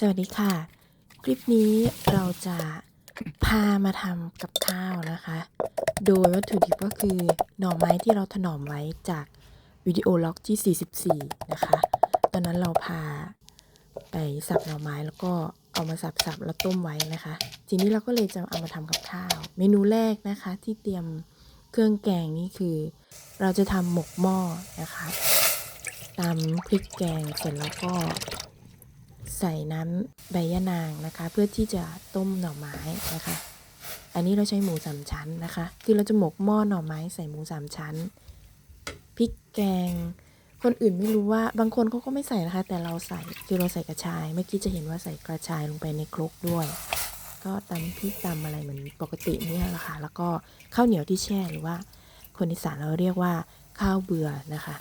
สวัสดีค่ะ คลิปนี้เราจะพามาทำกับข้าวนะคะ โดยวัตถุดิบก็คือหน่อไม้ที่เราถนอมไว้จากวิดีโอล็อกที่ 44 นะคะ ตอนนั้นเราพาไปสับหน่อไม้แล้วก็เอามาสับๆแล้วต้มไว้นะคะ ทีนี้เราก็เลยจะเอามาทำกับข้าว เมนูแรกนะคะที่เตรียมเครื่องแกงนี่คือ เราจะทำหมกหม้อนะคะตำพริกแกงเสร็จแล้วก็ ส่น้ำใบยะนางนะคะ เพื่อที่จะต้มหน่อไม้นะคะ อันนี้เราใช้หมูสามชั้นนะคะ คือเราจะหมกหม้อหน่อไม้ใส่หมูสามชั้นพริกแกง คนอื่นไม่รู้ว่าบางคนเขาก็ไม่ใส่นะคะ แต่เราใส่คือเราใส่กระชายเมื่อกี้จะเห็นว่าใส่กระชายลงไปในครกด้วย ก็ตำพริกตำอะไรเหมือนปกตินี่แหละค่ะแล้วก็ข้าวเหนียวที่แช่หรือว่า คนอีสานเราเรียกว่าข้าวเบื่อนะคะ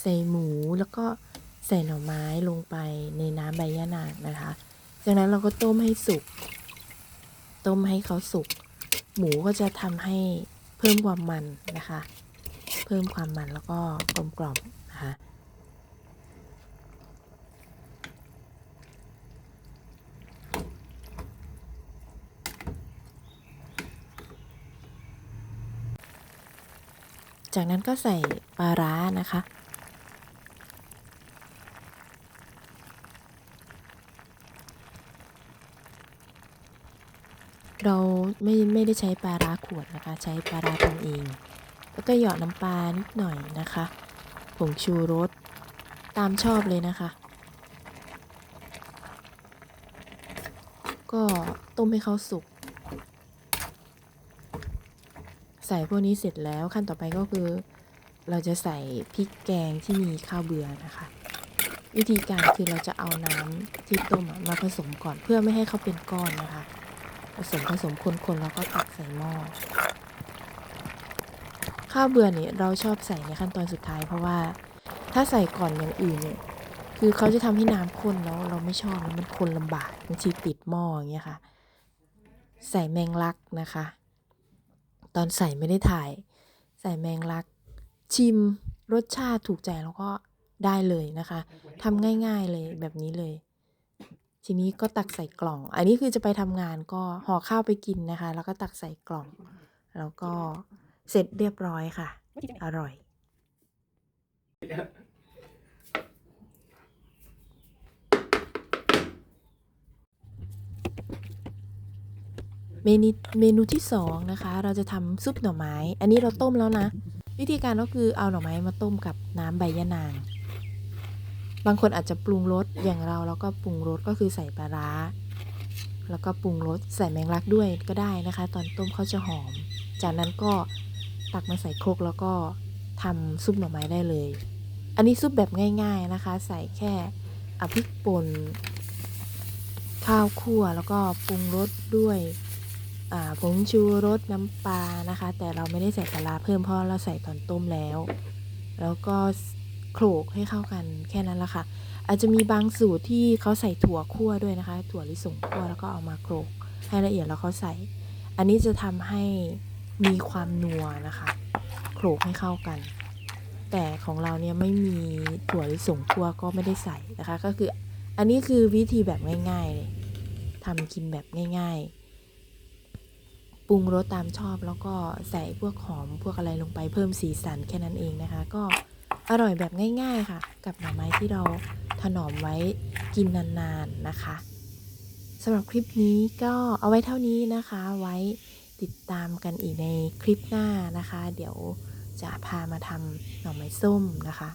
ใส่หมูแล้วก็ ใส่หน่อไม้ลงไปในน้ำใบยะนางนะคะ จากนั้นเราก็ต้มให้สุก ต้มให้เขาสุก หมูก็จะทำให้เพิ่มความมันนะคะ เพิ่มความมันแล้วก็กลมกล่อมนะคะจากนั้นก็ใส่ปลาร้านะคะ เราไม่ไม่ได้ใช้ปลาร้าขวดนะคะ ใช้ปลาร้าทำเอง แล้วก็หยอดน้ำปลานิดหน่อยนะคะ ผงชูรสตามชอบเลยนะคะ ก็ต้มให้เขาสุก ใส่พวกนี้เสร็จแล้วขั้นต่อไปก็คือ เราจะใส่พริกแกงที่มีข้าวเบื่อนะคะ วิธีการคือเราจะเอาน้ำที่ต้มมาผสมก่อนเพื่อไม่ให้เขาเป็นก้อนนะคะ ผสมผสมคนๆแล้วก็ตักใส่หม้อข้าวเบื่อเนี่ยเราชอบใส่ในขั้นตอนสุดท้าย เพราะว่าถ้าใส่ก่อนอย่างอื่นเนี่ยคือเขาจะทำให้น้ำข้นแล้วเราไม่ชอบมันคนลำบากบางทีติดหม้ออย่างเงี้ยค่ะ ใส่แมงลักนะคะ ตอนใส่ไม่ได้ถ่าย ใส่แมงลัก ชิมรสชาติถูกใจแล้วก็ได้เลยนะคะทำง่ายๆเลยแบบนี้เลย ทีนี้ก็ตักใส่กล่อง อันนี้คือจะไปทำงานก็ห่อข้าวไปกินนะคะ แล้วก็ตักใส่กล่อง แล้วก็เสร็จเรียบร้อยค่ะ อร่อย เมนูเมนูที่สองนะคะ เราจะทำซุปหน่อไม้ อันนี้เราต้มแล้วนะ วิธีการก็คือเอาหน่อไม้มาต้มกับน้ำใบยะนาง บางคนอาจจะปรุงรสอย่างเราแล้วก็ปรุงรสก็คือใส่ปลาร้า แล้วก็ปรุงรสใส่แมงลักด้วยก็ได้นะคะ ตอนต้มเขาจะหอม จากนั้นก็ตักมาใส่ครกแล้วก็ทำซุปหน่อไม้ได้เลย อันนี้ซุปแบบง่าย ๆนะคะ ใส่แค่อพริกป่นข้าวคั่วแล้วก็ปรุงรสด้วยผงชูรสน้ำปลานะคะ แต่เราไม่ได้ใส่ปลาร้าเพิ่มเพราะเราใส่ตอนต้มแล้ว แล้วก็ โขลกให้เข้ากันแค่นั้นละค่ะ อาจจะมีบางสูตรที่เขาใส่ถั่วคั่วด้วยนะคะ ถั่วลิสงคั่วแล้วก็เอามาโขลกให้ละเอียดแล้วเขาใส่ อันนี้จะทำให้มีความนัวนะคะโขลกให้เข้ากัน แต่ของเราเนี่ยไม่มีถั่วลิสงคั่วก็ไม่ได้ใส่นะคะ ก็คืออันนี้คือวิธีแบบง่ายๆเลยทำกินแบบง่ายๆ ปรุงรสตามชอบแล้วก็ใส่พวกหอมพวกอะไรลงไปเพิ่มสีสันแค่นั้นเองนะคะ ก็ อร่อยแบบง่าย ๆค่ะ กับหน่อไม้ที่เราถนอมไว้กินนานๆนะคะสำหรับคลิปนี้ก็เอาไว้เท่านี้นะคะ ไว้ติดตามกันอีกในคลิปหน้านะคะ เดี๋ยวจะพามาทำหน่อไม้ส้มนะคะ